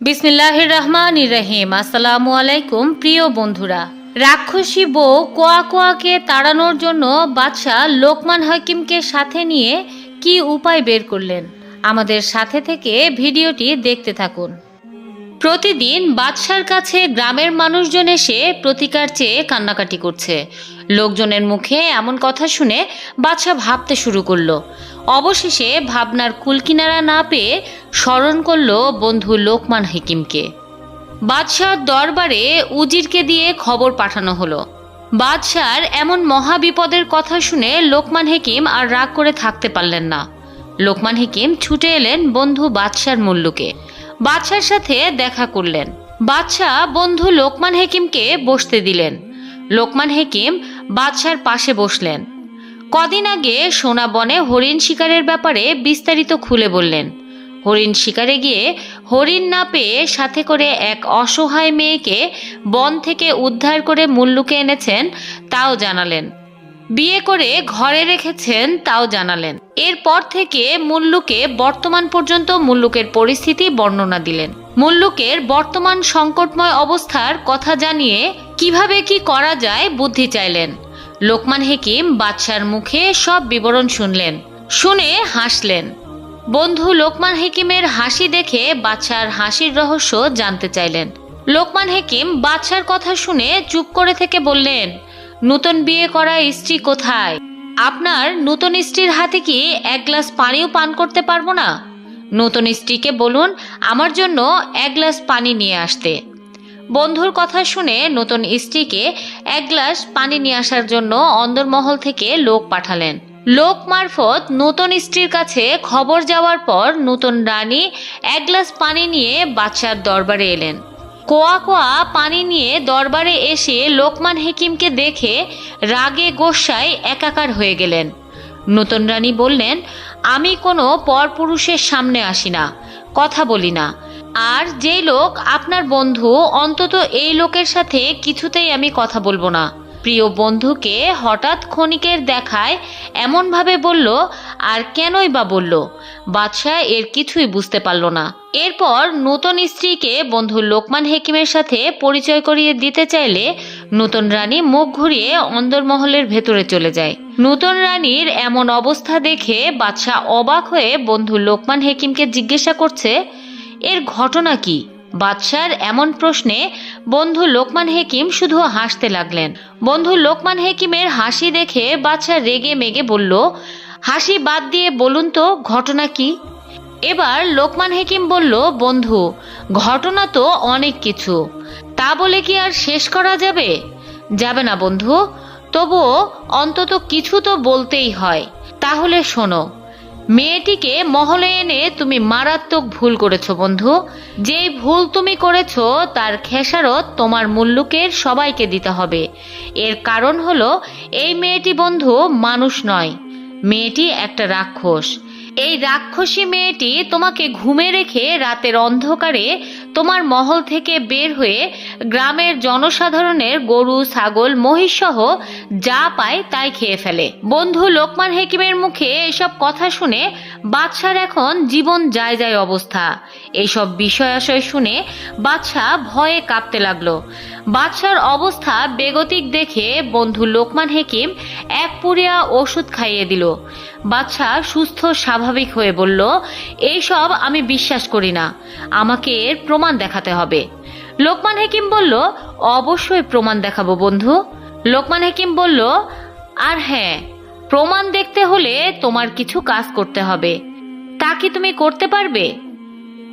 বিসমিল্লাহির রহমান রহিম। আসসালামু আলাইকুম প্রিয় বন্ধুরা। রাক্ষসী বউ কোয়া কোয়াকে তাড়ানোর জন্য বাদশাহ লোকমান হাকিমকে সাথে নিয়ে কি উপায় বের করলেন? আমাদের সাথে থেকে ভিডিওটি দেখতে থাকুন। প্রতিদিন বাদশার কাছে গ্রামের মানুষজন এসে প্রতিকার চেয়ে কান্নাকাটি করছে। লোকজনের মুখে এমন কথা শুনে বাদশা ভাবতে শুরু করল। অবশেষে ভাবনার কুলকিনারা না পেয়ে স্মরণ করল বন্ধু লোকমান হাকিমকে। বাদশার দরবারে উজিরকে দিয়ে খবর পাঠানো হলো। বাদশার এমন মহাবিপদের কথা শুনে লোকমান হেকিম আর রাগ করে থাকতে পারলেন না। লোকমান হেকিম ছুটে এলেন বন্ধু বাদশার মুল্লুকে। বাদশার সাথে দেখা করলেন। বাদশাহ বন্ধু লোকমান হেকিমকে বসতে দিলেন। লোকমান হেকিম বাদশার পাশে বসলেন। কদিন আগে সোনাবনে হরিণ শিকারের ব্যাপারে বিস্তারিত খুলে বললেন। হরিণ শিকারে গিয়ে হরিণ না পেয়ে সাথে করে এক অসহায় মেয়েকে বন থেকে উদ্ধার করে মুল্লুকে এনেছেন, তাও জানালেন। বিয়ে করে ঘরে রেখেছেন, তাও জানালেন। এরপর থেকে মুল্লুকে বর্তমান পর্যন্ত মুল্লুকের পরিস্থিতি বর্ণনা দিলেন। মুল্লুকের বর্তমান সংকটময় অবস্থার কথা জানিয়ে কীভাবে কি করা যায় বুদ্ধি চাইলেন। লোকমান হেকিম বাদশার মুখে সব বিবরণ শুনলেন, শুনে হাসলেন। বন্ধু লোকমান হেকিমের হাসি দেখে বাদশার হাসির রহস্য জানতে চাইলেন। লোকমান হেকিম বাদশার কথা শুনে চুপ করে থেকে বললেন, নূতন বিয়ে করা স্ত্রী কোথায়? আপনার নূতন স্ত্রীর হাতে কি এক গ্লাস পানিও পান করতে পারব না? নূতন স্ত্রীকে বলুন, আমার জন্য এক গ্লাস পানি নিয়ে আসতে। বন্ধুর কথা শুনে নতুন স্ত্রীকে এক গ্লাস পানি নিয়ে আসার জন্য অন্দরমহল থেকে লোক পাঠালেন। লোক মারফত নতুন স্ত্রীর কাছে খবর যাওয়ার পর নতুন রানী এক গ্লাস পানি নিয়ে বাদশার দরবারে এলেন। কোয়া কোয়া পানি নিয়ে দরবারে এসে লোকমান হেকিমকে দেখে রাগে গোসায় একাকার হয়ে গেলেন। নতুন রানী বললেন, আমি কোনো পরপুরুষের সামনে আসি না, কথা বলি না। আর যেই লোক আপনার বন্ধু, অন্তত এই লোকের সাথে কিছুতেই আমি কথা বলব না। প্রিয় বন্ধুকে হঠাৎ ক্ষণিকের দেখায় এমনভাবে বলল, আর কেনই বা বলল? বাদশাহ এর কিছুই বুঝতে পারল না। এরপর নূতন স্ত্রীকে বন্ধু লোকমান হেকিমের সাথে পরিচয় করিয়ে দিতে চাইলে নূতন রানী মুখ ঘুরিয়ে অন্দরমহলের ভেতরে চলে যায়। নূতন রানীর এমন অবস্থা দেখে বাদশাহ অবাক হয়ে বন্ধু লোকমান হেকিমকে জিজ্ঞাসা করছে এর ঘটনা কি? বাদশার এমন প্রশ্নে বন্ধু লোকমান হেকিম শুধু হাসতে লাগলেন। বন্ধু লোকমান হেকিমের হাসি দেখে বাদশা রেগে মেগে বলল, হাসি বাদ দিয়ে বলুন তো, ঘটনা কি? এবার লোকমান হেকিম বলল, বন্ধু, ঘটনা তো অনেক কিছু। তা বলে কি আর শেষ করা যাবে? যাবে না বন্ধু। তবুও অন্তত কিছু তো বলতেই হয়। তাহলে শোনো মেয়েটিকে মহলে এনে তুমি মারাত্মক ভুল করেছ, বন্ধু। যেই ভুল তুমি করেছ, তার খেসারত তোমার মুল্লুকের সবাইকে দিতে হবে। এর কারণ হলো, এই মেয়েটি, বন্ধু, মানুষ নয়। মেয়েটি একটা রাক্ষস। এই রাক্ষসী মেয়েটি তোমাকে ঘুমে রেখে রাতের অন্ধকারে তোমার মহল থেকে বের হয়ে গ্রামের জনসাধারণের গরু, ছাগল, মহিষসহ যা পায় তাই খেয়ে ফেলে। বন্ধু লোকমান হেকিমের মুখে এসব কথা শুনে বাদশার এখন জীবন যায় যায় অবস্থা। এইসব বিষয় আশয় শুনে বাদশাহ ভয়ে কাঁপতে লাগল। বাদশার অবস্থা বেগতিক দেখে বন্ধু লোকমান হেকিম এক পুরিয়া ওষুধ খাইয়ে দিল। বাদশাহ সুস্থ, স্বাভাবিক হয়ে বলল এইসব আমি বিশ্বাস করি না। আমাকে এর প্রমাণ দেখাতে হবে। লোকমান হেকিম বলল, অবশ্যই প্রমাণ দেখাবো বন্ধু। লোকমান হেকিম বলল, আর হ্যাঁ প্রমাণ দেখতে হলে তোমার কিছু কাজ করতে হবে। তা কি তুমি করতে পারবে?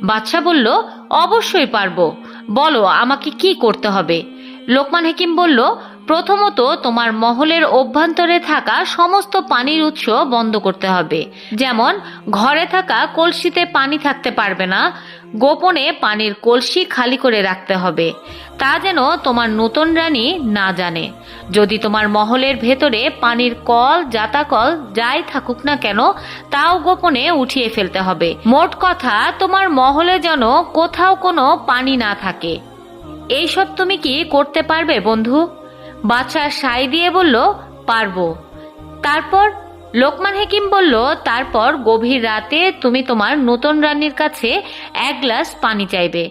বাদশাহ বলল, অবশ্যই পারব। বলো, আমাকে কি করতে হবে? লোকমান হেকিম বলল, প্রথমত তোমার মহলের অভ্যন্তরে থাকা সমস্ত পানির উৎস বন্ধ করতে হবে। যেমন, ঘরে থাকা কলসিতে পানি থাকতে পারবে না গোপনে পানির কলসি খালি করে রাখতে হবে। তা যেন তোমার নতুন রানী না জানে। যদি তোমার মহলের ভেতরে পানির কল, জাতাকল যাই থাকুক না কেন, তাও গোপনে উঠিয়ে ফেলতে হবে। মোট কথা, তোমার মহলে যেন কোথাও কোনো পানি না থাকে। এইসব তুমি কি করতে পারবে বন্ধু? বাচ্চা সাই দিয়ে বলল, পারব। তারপর লোকমান হেকিম বলল, তারপর গভীর রাতে তুমি তোমার নতুন রানীর কাছে এক গ্লাস পানি চাইবে।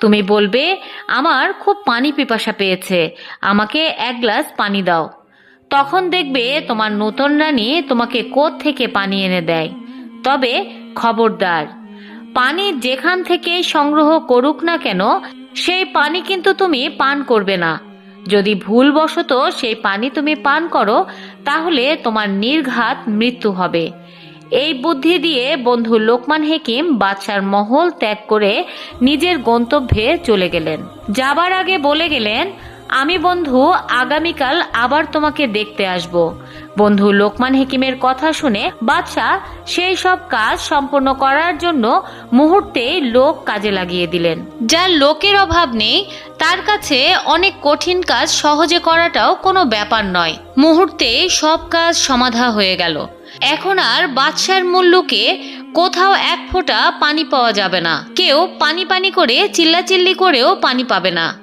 তুমি বলবে, আমার খুব পানি পিপাসা পেয়েছে, আমাকে এক গ্লাস পানি দাও। তখন দেখবে তোমার নতুন রানী তোমাকে কোথ থেকে পানি এনে দেয়। তবে খবরদার, পানি যেখান থেকে সংগ্রহ করুক না কেন, সেই পানি কিন্তু তুমি পান করবে না। যদি ভুলবশত সেই পানি তুমি পান করো, তাহলে তোমার নির্ঘাত মৃত্যু হবে। এই বুদ্ধি দিয়ে বন্ধু লোকমান হেকিম বাদশার মহল ত্যাগ করে নিজের গন্তব্যে চলে গেলেন। যাবার আগে বলে গেলেন, আমি বন্ধু, আগামীকাল আবার তোমাকে দেখতে আসব। বন্ধু লোকমান হেকিমের কথা শুনে বাদশাহ সেই সব কাজ সম্পন্ন করার জন্য মুহূর্তেই লোক কাজে লাগিয়ে দিলেন। যার লোকের অভাব নেই, তার কাছে অনেক কঠিন কাজ সহজে করাটাও কোনো ব্যাপার নয়। মুহূর্তে সব কাজ সমাধা হয়ে গেল। এখন আর বাদশার মূল্যকে কোথাও এক ফোঁটা পানি পাওয়া যাবে না। কেউ পানি পানি করে চিল্লাচিল্লি করেও পানি পাবে না।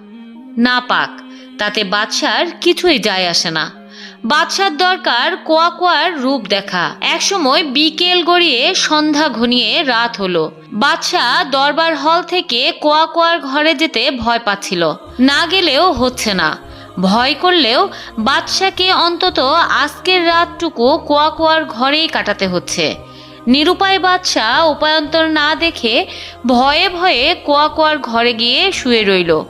না পাক, তাতে বাদশার কিছুই যায় আসে না। বাদশার দরকার কোয়া কোয়ার রূপ দেখা। একসময় বিকেল গড়িয়ে সন্ধ্যা ঘনিয়ে রাত হলো। বাদশাহ দরবার হল থেকে কোয়া কোয়ার ঘরে যেতে ভয় পাচ্ছিল। না গেলেও হচ্ছে না। ভয় করলেও বাদশাকে অন্তত আজকের রাতটুকু কোয়া কোয়ার ঘরেই কাটাতে হচ্ছে। নিরুপায় বাদশাহ উপায়ন্তর না দেখে ভয়ে ভয়ে কোয়া কোয়ার ঘরে গিয়ে শুয়ে রইল।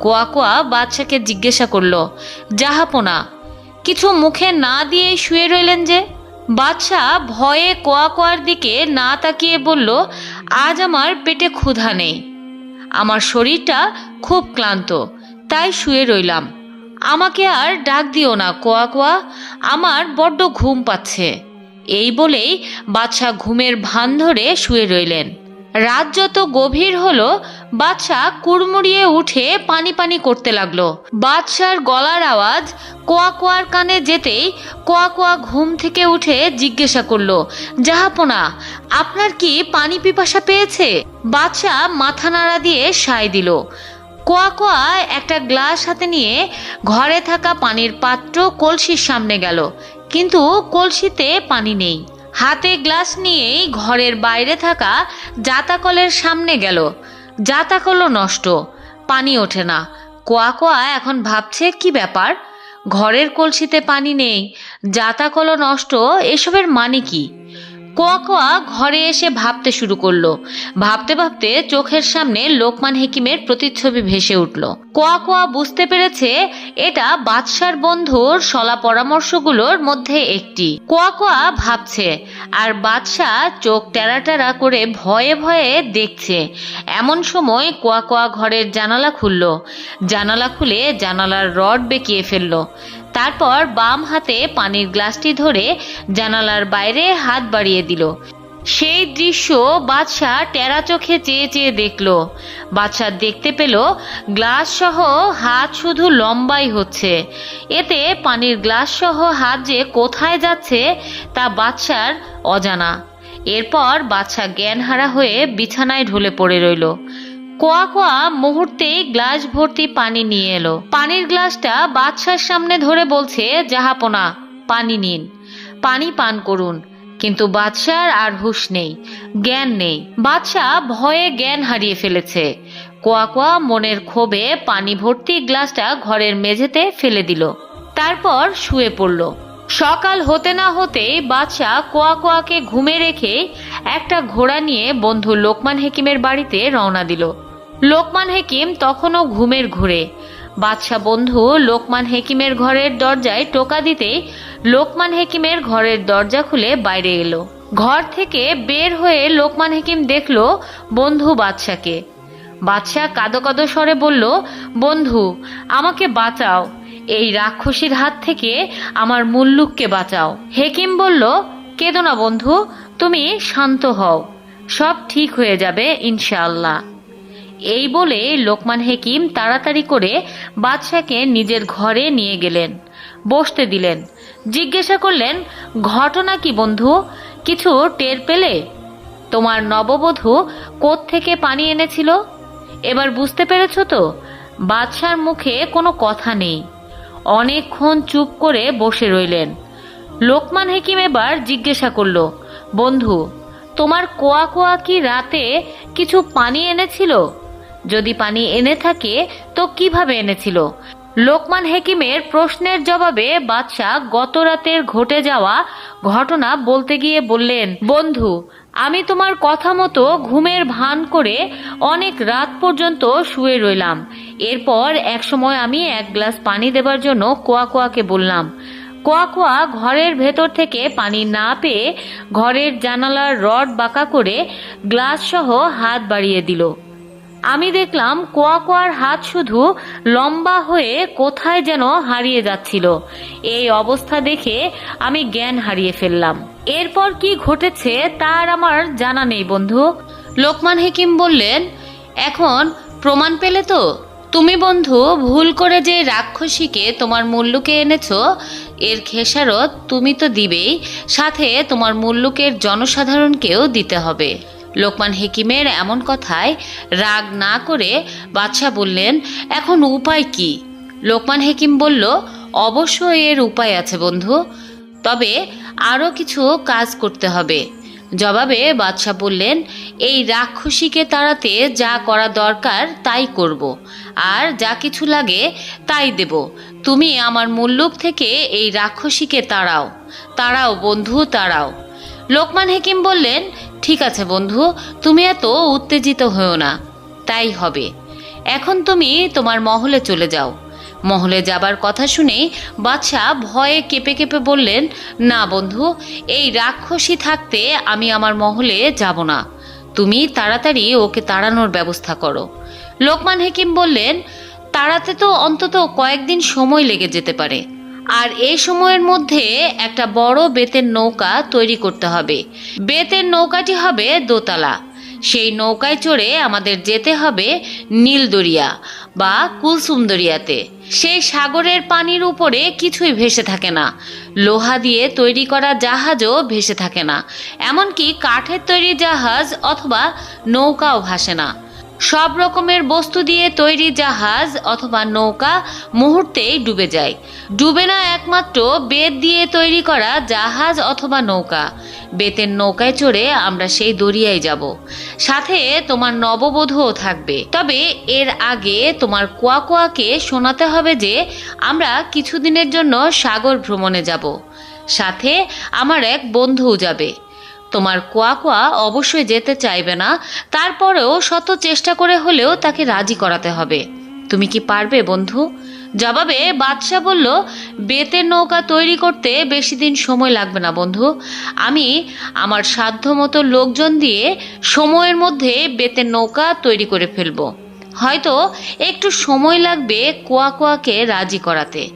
কোয়া কোয়া বাদশাকে জিজ্ঞাসা করল জাহাপনা কিছু মুখে না দিয়েই শুয়ে রইলেন যে। বাদশাহ ভয়ে কোয়া কোয়ার দিকে না তাকিয়ে বলল, আজ আমার পেটে ক্ষুধা নেই। আমার শরীরটা খুব ক্লান্ত, তাই শুয়ে রইলাম। আমাকে আর ডাক দিও না কোয়া কোয়া, আমার বড্ড ঘুম পাচ্ছে। এই বলেই বাদশাহ ঘুমের ভান ধরে শুয়ে রইলেন। রাত যত গভীর হলো বাদশাহ কুড়মুড়িয়ে উঠে পানি পানি করতে লাগল। বাদশার গলার আওয়াজ কোয়া কোয়ার কানে যেতেই কোয়া কোয়া ঘুম থেকে উঠে জিজ্ঞাসা করল জাহাপনা আপনার কি পানি পিপাসা পেয়েছে? বাদশাহ মাথা নাড়া দিয়ে সায় দিল। কোয়া কোয়া একটা গ্লাস হাতে নিয়ে ঘরে থাকা পানির পাত্র কলসির সামনে গেল, কিন্তু কলসিতে পানি নেই। হাতে গ্লাস নিয়েই ঘরের বাইরে থাকা জাতাকলের সামনে গেল। জাতাকলও নষ্ট। পানি ওঠে না। কোয়া কোয়া এখন ভাবছে, কি ব্যাপার? ঘরের কলসিতে পানি নেই। জাতাকলও নষ্ট, এসবের মানে কি? কোয়া কোয়া ঘরে এসে ভাবতে শুরু করল। ভাবতে ভাবতে চোখের সামনে লোকমান হেকিমের প্রতিচ্ছবি ভেসে উঠল। কোয়া কোয়া বুঝতে পেরেছে এটা বাদশার বন্ধুর সলা পরামর্শগুলোর মধ্যে একটি। কোয়া কোয়া ভাবছে, আর বাদশা চোখ টেরা টেরা করে ভয়ে ভয়ে দেখছে। এমন সময় কোয়া কোয়া ঘরের জানালা খুলল। জানালা খুলে জানালার রড বেঁকিয়ে ফেলল। তারপর বাম হাতে পানির গ্লাসটি ধরে জানালার বাইরে হাত বাড়িয়ে দিল। সেই দৃশ্য বাদশাহ টেরা চোখে চেয়ে চেয়ে দেখল। বাদশাহ দেখতে পেল গ্লাস সহ হাত শুধু লম্বাই হচ্ছে। এতে পানির গ্লাস সহ হাত যে কোথায় যাচ্ছে তা বাদশার অজানা। এরপর বাদশাহ জ্ঞানহারা হয়ে বিছানায় ঢলে পড়ে রইল। কোয়া কোয়া মুহূর্তেই গ্লাস ভর্তি পানি নিয়ে এলো। পানির গ্লাসটা বাদশার সামনে ধরে বলছে, জাহাপনা, পানি নিন। পানি পান করুন। কিন্তু বাদশার আর হুঁশ নেই, জ্ঞান নেই। বাদশাহ ভয়ে জ্ঞান হারিয়ে ফেলেছে। কোয়া কোয়া মনের ক্ষোভে পানি ভর্তি গ্লাসটা ঘরের মেঝেতে ফেলে দিল। তারপর শুয়ে পড়ল। সকাল হতে না হতেই বাদশাহ কোয়া কোয়াকে ঘুমে রেখে একটা ঘোড়া নিয়ে বন্ধু লোকমান হেকিমের বাড়িতে রওনা দিল। লোকমান হেকিম তখনও ঘুমের ঘুরে। বাদশাহ বন্ধু লোকমান হেকিমের ঘরের দরজায় টোকা দিতেই লোকমান হেকিমের ঘরের দরজা খুলে বাইরে এলো। ঘর থেকে বের হয়ে লোকমান হেকিম দেখল বন্ধু বাদশাকে। বাদশাহ কাদো কাদো স্বরে বলল, বন্ধু, আমাকে বাঁচাও। এই রাক্ষসীর হাত থেকে আমার মুল্লুককে বাঁচাও। হেকিম বলল, কেঁদো না বন্ধু, তুমি শান্ত হও। সব ঠিক হয়ে যাবে ইনশাআল্লাহ। এই বলে লোকমান হেকিম তাড়াতাড়ি করে বাদশাকে নিজের ঘরে নিয়ে গেলেন, বসতে দিলেন। জিজ্ঞাসা করলেন, ঘটনা কি বন্ধু? কিছু টের পেলে? তোমার নববধূ থেকে পানি এনেছিল? এবার বুঝতে পেরেছ তো, বাদশার মুখে কোনো কথা নেই। অনেকক্ষণ চুপ করে বসে রইলেন। লোকমান হেকিম এবার জিজ্ঞাসা করল, বন্ধু, তোমার কোয়া কোয়া কি রাতে কিছু পানি এনেছিল? যদি পানি এনে থাকে, তো কীভাবে এনেছিল? লোকমান হেকিমের প্রশ্নের জবাবে বাদশাহ গত রাতের ঘটে যাওয়া ঘটনা বলতে গিয়ে বললেন, বন্ধু, আমি তোমার কথা মতো ঘুমের ভান করে অনেক রাত পর্যন্ত শুয়ে রইলাম। এরপর একসময় আমি এক গ্লাস পানি দেবার জন্য কোয়া কোয়াকে বললাম। কোয়া কোয়া ঘরের ভেতর থেকে পানি না পেয়ে ঘরের জানালার রড বাঁকা করে গ্লাস সহ হাত বাড়িয়ে দিল। আমি দেখলাম কোয়া কোয়ার হাত শুধু লম্বা হয়ে কোথায় যেন হারিয়ে যাচ্ছিল। এই অবস্থা দেখে আমি জ্ঞান হারিয়ে ফেললাম। এরপর কি ঘটেছে তার আমার জানা নেই, বন্ধু। লোকমান হেকিম বললেন, এখন প্রমাণ পেলে তো? তুমি, বন্ধু, ভুল করে যে রাক্ষসীকে তোমার মুল্লুকে এনেছো, এর খেসারত তুমি তো দিবেই। সাথে তোমার মুল্লুকের জনসাধারণকেও দিতে হবে। লোকমান হেকিমের এমন কথায় রাগ না করে বাদশাহ বললেন, এখন উপায় কি? লোকমান হেকিম বলল, অবশ্যই এর উপায় আছে বন্ধু, তবে আরও কিছু কাজ করতে হবে। জবাবে বাদশাহ বললেন, এই রাক্ষসীকে তাড়াতে যা করা দরকার তাই করব, আর যা কিছু লাগে তাই দেব। তুমি আমার মুল্লুক থেকে এই রাক্ষসীকে তাড়াও তাড়াও বন্ধু, তাড়াও। লোকমান হেকিম বললেন ঠিক আছে, বন্ধু। তুমি এত উত্তেজিত হও না। তাই হবে। এখন তুমি তোমার মহলে চলে যাও। মহলে যাবার কথা শুনেই বাদশাহ ভয়ে কেঁপে কেঁপে বললেন, না, বন্ধু, এই রাক্ষসী থাকতে আমি আমার মহলে যাব না। তুমি তাড়াতাড়ি ওকে তাড়ানোর ব্যবস্থা করো। লোকমান হেকিম বললেন, তাড়াতে তো অন্তত কয়েকদিন সময় লেগে যেতে পারে। আর এই সময়ের মধ্যে একটা বড় বেতের নৌকা তৈরি করতে হবে। বেতের নৌকাটি হবে দোতলা। সেই নৌকায় চড়ে আমাদের যেতে হবে নীলদরিয়া বা কুলসুম দরিয়াতে সেই সাগরের পানির উপরে কিছুই ভেসে থাকে না। লোহা দিয়ে তৈরি করা জাহাজও ভেসে থাকে না। এমনকি কাঠের তৈরি জাহাজ অথবা নৌকাও ভাসে না। সব রকমের বস্তু দিয়ে তৈরি জাহাজ অথবা নৌকা মুহূর্তেই ডুবে যায়। ডুবে না একমাত্র বেত দিয়ে তৈরি করা জাহাজ অথবা নৌকা। বেতের নৌকায় চড়ে আমরা সেই দরিয়ায় যাব। সাথে তোমার নববধূও থাকবে। তবে এর আগে তোমার কোয়া কোয়াকে শোনাতে হবে যে, আমরা কিছুদিনের জন্য সাগর ভ্রমণে যাব। সাথে আমার এক বন্ধুও যাবে। তোমার কোয়া কোয়া অবশ্যই যেতে চাইবে না। তারপরেও শত চেষ্টা করে হলেও তাকে রাজি করাতে হবে। তুমি কি পারবে, বন্ধু? জবাবে বাদশাহ বলল বেতের নৌকা তৈরি করতে বেশি দিন সময় লাগবে না, বন্ধু। আমি আমার সাধ্য মতো লোকজন দিয়ে সময়ের মধ্যে বেতের নৌকা তৈরি করে ফেলব। হয়তো একটু সময় লাগবে কোয়া কোয়াকে রাজি করাতে।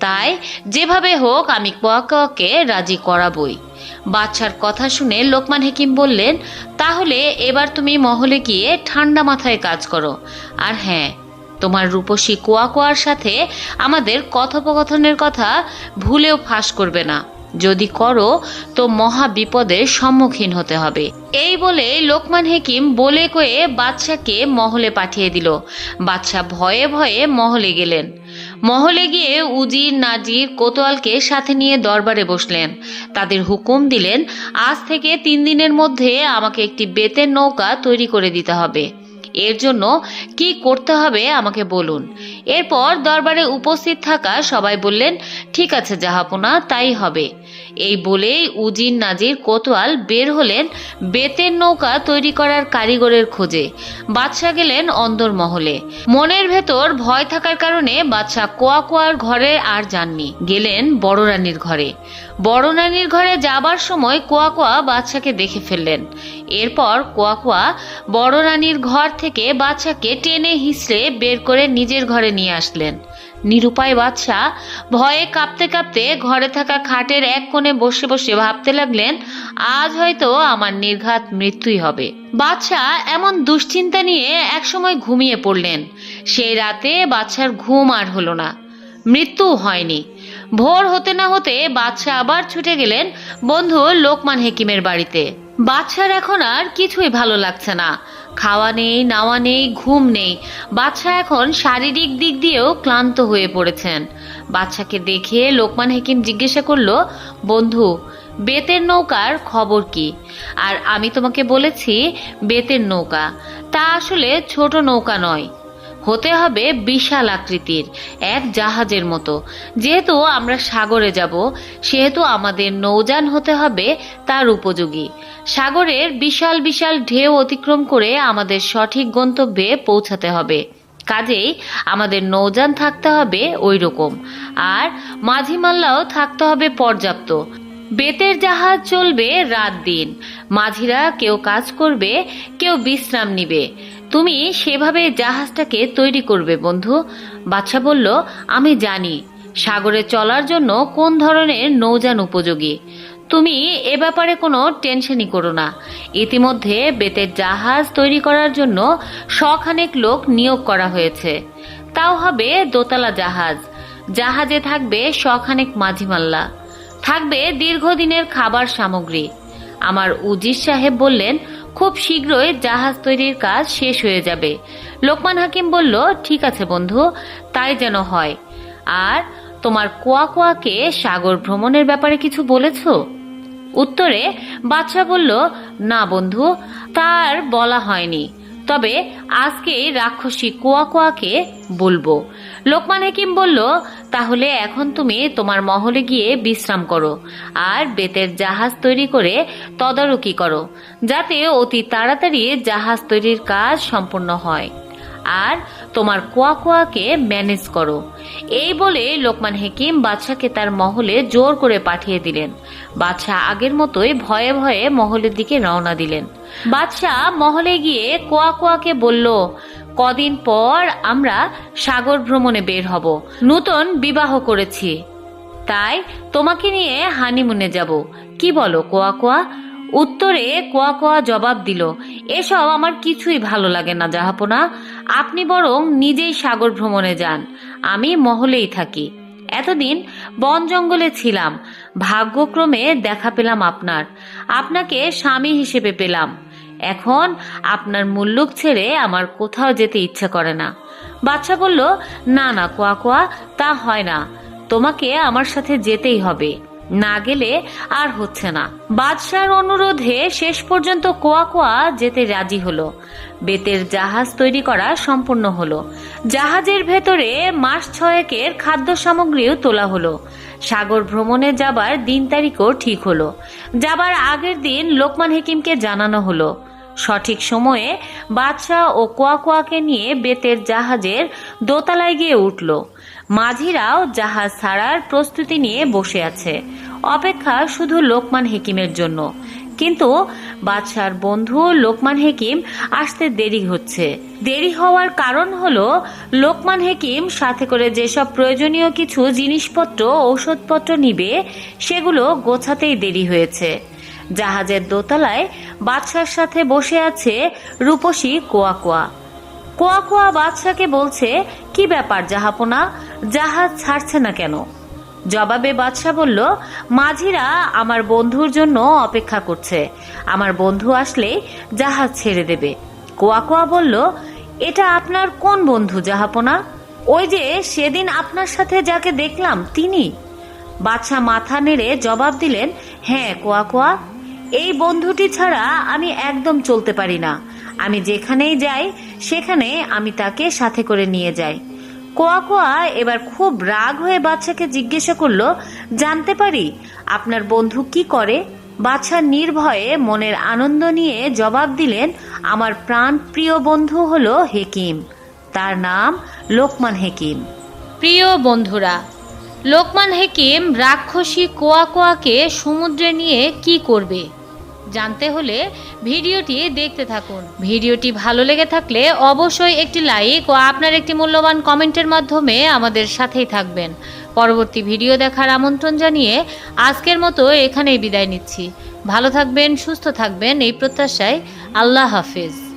তাই যেভাবে হোক আমি কোয়া কোয়াকে রাজি করাবই। বাচ্চার কথা শুনে লোকমান হেকিম বললেন, তাহলে এবার তুমি মহলে গিয়ে ঠান্ডা মাথায় কাজ করো। আর হ্যাঁ তোমার রূপসী কোয়া কোয়ার সাথে আমাদের কথোপকথনের কথা ভুলেও ফাঁস করবে না। যদি করো, তো মহা বিপদের সম্মুখীন হতে হবে। এই বলে লোকমান হেকিম বলে কয়ে বাদশাকে মহলে পাঠিয়ে দিল। বাদশাহ ভয়ে ভয়ে মহলে গেলেন। মহলে গিয়ে উজির, নাজির, কোতোয়ালকে সাথে নিয়ে দরবারে বসলেন। তাদের হুকুম দিলেন, আজ থেকে তিন দিনের মধ্যে আমাকে একটি বেতের নৌকা তৈরি করে দিতে হবে। এর জন্য কি করতে হবে আমাকে বলুন। এরপর দরবারে উপস্থিত থাকা সবাই বললেন, ঠিক আছে জাহাপনা, তাই হবে। এই বলেই উজির নাজির কোতোয়াল বের হলেন বেতের নৌকা তৈরি করার কারিগরের খোঁজে। বাদশাহ গেলেন অন্দর মহলে। মনের ভেতর ভয় থাকার কারণে বাদশাহ কোয়া কোয়ার ঘরে আর যাননি। গেলেন বড় রানীর ঘরে। বড় রানীর ঘরে যাবার সময় কোয়া কোয়া বাদশাকে দেখে ফেললেন। এরপর কোয়া কোয়া বড় রানীর ঘর থেকে বাদশাকে টেনে হিসড়ে বের করে নিজের ঘরে নিয়ে আসলেন। নিরুপায় বাদশাহ ভয়ে কাঁপতে কাঁপতে ঘরে থাকা খাটের এক কোণে বসে বসে ভাবতে লাগলেন, আজ হয়তো আমার নির্ঘাত মৃত্যুই হবে। বাদশাহ এমন দুশ্চিন্তা নিয়ে একসময় ঘুমিয়ে পড়লেন। সেই রাতে বাদশার ঘুম আর হলো না। মৃত্যু হয়নি। ভোর হতে না হতে বাদশাহ আবার ছুটে গেলেন বন্ধু লোকমান হেকিমের বাড়িতে। বাদশার এখন আর কিছুই ভালো লাগছে না। খাওয়া নেই, নাওয়া নেই, ঘুম নেই। বাদশাহ এখন শারীরিক দিক দিয়েও ক্লান্ত হয়ে পড়েছেন। বাদশাকে দেখে লোকমান হেকিম জিজ্ঞাসা করল, বন্ধু, বেতের নৌকার খবর কি? আর আমি তোমাকে বলেছি, বেতের নৌকা। তা আসলে ছোট নৌকা নয় হতে হবে বিশাল আকৃতির, এক জাহাজের মতো। যেহেতু আমরা সাগরে যাব, সেহেতু আমাদের নৌযান হতে হবে তার উপযোগী। সাগরের বিশাল বিশাল ঢেউ অতিক্রম করে আমাদের সঠিক গন্তব্যে পৌঁছাতে হবে। কাজেই আমাদের নৌযান থাকতে হবে ওই রকম আর মাঝি মাল্লাও থাকতে হবে পর্যাপ্ত। বেতের জাহাজ চলবে রাত দিন। মাঝিরা কেউ কাজ করবে, কেউ বিশ্রাম নিবে। তুমি সেভাবে জাহাজটাকে তৈরি করবে, বন্ধু। বাচ্চা বলল, আমি জানি সাগরে চলার জন্য কোন ধরনের নৌযান উপযোগী। তুমি এ ব্যাপারে কোনো টেনশনই করো না। ইতিমধ্যে বেতের জাহাজ তৈরি করার জন্য শখানেক লোক নিয়োগ করা হয়েছে। তাও হবে দোতলা জাহাজ। জাহাজে থাকবে শখানেক মাঝিমাল্লা। থাকবে দীর্ঘদিনের খাবার সামগ্রী। আমার উজির সাহেব বললেন খুব শীঘ্রই জাহাজ তৈরির কাজ শেষ হয়ে যাবে। লোকমান হাকিম বলল, ঠিক আছে বন্ধু, তাই যেন হয়। আর তোমার কোয়া কোয়াকে সাগর ভ্রমণের ব্যাপারে কিছু বলেছ? উত্তরে বাচ্চা বলল, না বন্ধু তার বলা হয়নি। তবে আজকেই রাক্ষসী কোয়া কোয়াকে বলব। লোকমান হাকিম বলল, তাহলে এখন তুমি তোমার মহলে গিয়ে বিশ্রাম করো আর বেতের জাহাজ তৈরি করে তদারকি করো, যাতে অতি তাড়াতাড়ি জাহাজ তৈরির কাজ সম্পূর্ণ হয় আর তোমার কোয়া কোয়াকে ম্যানেজ করো। এই বলে লোকমান হেকিম বাদশাকে তার মহলে জোর করে পাঠিয়ে দিলেন। বাদশাহ আগের মতোই ভয়ে ভয়ে মহলের দিকে রওনা দিলেন। বাদশাহ মহলে গিয়ে কোয়া কোয়াকে বলল কদিন পর আমরা সাগর ভ্রমণে বের হব। নূতন বিবাহ করেছি। তাই তোমাকে নিয়ে হানিমুনে যাব। কি বলো, কোয়া কোয়া? উত্তরে কোয়া কোয়া জবাব দিল, এসব আমার কিছুই ভালো লাগে না জাহাপনা। আপনি বরং নিজেই সাগর ভ্রমণে যান। আমি মহলেই থাকি। এতদিন বন জঙ্গলে ছিলাম। ভাগ্যক্রমে দেখা পেলাম আপনার। আপনাকে স্বামী হিসেবে পেলাম। এখন আপনার মুল্লুক ছেড়ে আমার কোথাও যেতে ইচ্ছে করে না। বাচ্চা বলল, না না, কোয়া কোয়া, তা হয় না। তোমাকে আমার সাথে যেতেই হবে। না গেলে আর হচ্ছে না। বাদশার অনুরোধে শেষ পর্যন্ত কোয়া কোয়া যেতে রাজি হলো। বেতের জাহাজ তৈরি করা সম্পূর্ণ হলো। জাহাজের ভেতরে মাস ছয়েকের খাদ্য সামগ্রীও তোলা হলো। সাগর ভ্রমণে যাবার দিন তারিখও ঠিক হলো। যাবার আগের দিন লোকমান হেকিমকে জানানো হলো। সঠিক সময়ে বাদশাহ ও কোয়া কোয়াকে নিয়ে বেতের জাহাজের দোতলায় গিয়ে উঠল। মাঝিরাও জাহাজ ছাড়ার প্রস্তুতি নিয়ে বসে আছে। অপেক্ষা শুধু লোকমান হেকিমের জন্য। কিন্তু বাদশার বন্ধু লোকমান হেকিম আসতে দেরি হচ্ছে। দেরি হওয়ার কারণ হলো লোকমান হেকিম সাথে করে যেসব প্রয়োজনীয় কিছু জিনিসপত্র ঔষধপত্র নিবে, সেগুলো গোছাতেই দেরি হয়েছে। জাহাজের দোতলায় বাদশার সাথে বসে আছে রূপসী কোয়া কোয়া। কোয়া কোয়া বাদশাকে বলছে, কি ব্যাপার জাহাপনা? জাহাজ ছাড়ছে না কেন? জবাবে বাদশাহ বলল, মাঝিরা আমার বন্ধুর জন্য অপেক্ষা করছে। আমার বন্ধু আসলে জাহাজ ছেড়ে দেবে। কোয়া কোয়া বলল, এটা আপনার কোন বন্ধু জাহাপনা? ওই যে সেদিন আপনার সাথে যাকে দেখলাম, তিনি? বাদশাহ মাথা নেড়ে জবাব দিলেন হ্যাঁ কোয়া কোয়া। এই বন্ধুটি ছাড়া আমি একদম চলতে পারি না। আমি যেখানেই যাই, সেখানে আমি তাকে সাথে করে নিয়ে যাই। কোয়া কোয়া এবার খুব রাগ হয়ে বাচ্চাকে জিজ্ঞাসা করল, জানতে পারি আপনার বন্ধু কি করে? বাচ্চা নির্ভয়ে মনের আনন্দ নিয়ে জবাব দিলেন, আমার প্রাণ প্রিয় বন্ধু হলো হেকিম। তার নাম লোকমান হেকিম। প্রিয় বন্ধুরা লোকমান হেকিম রাক্ষসী কোয়া কোয়াকে সমুদ্রে নিয়ে কি করবে? জানতে হলে ভিডিওটি দেখতে থাকুন। ভিডিওটি ভালো লেগে থাকলে অবশ্যই একটি লাইক ও আপনার একটি মূল্যবান কমেন্টের মাধ্যমে আমাদের সাথেই থাকবেন। পরবর্তী ভিডিও দেখার আমন্ত্রণ জানিয়ে আজকের মতো এখানেই বিদায় নিচ্ছি। ভালো থাকবেন, সুস্থ থাকবেন, এই প্রত্যাশায় আল্লাহ হাফিজ।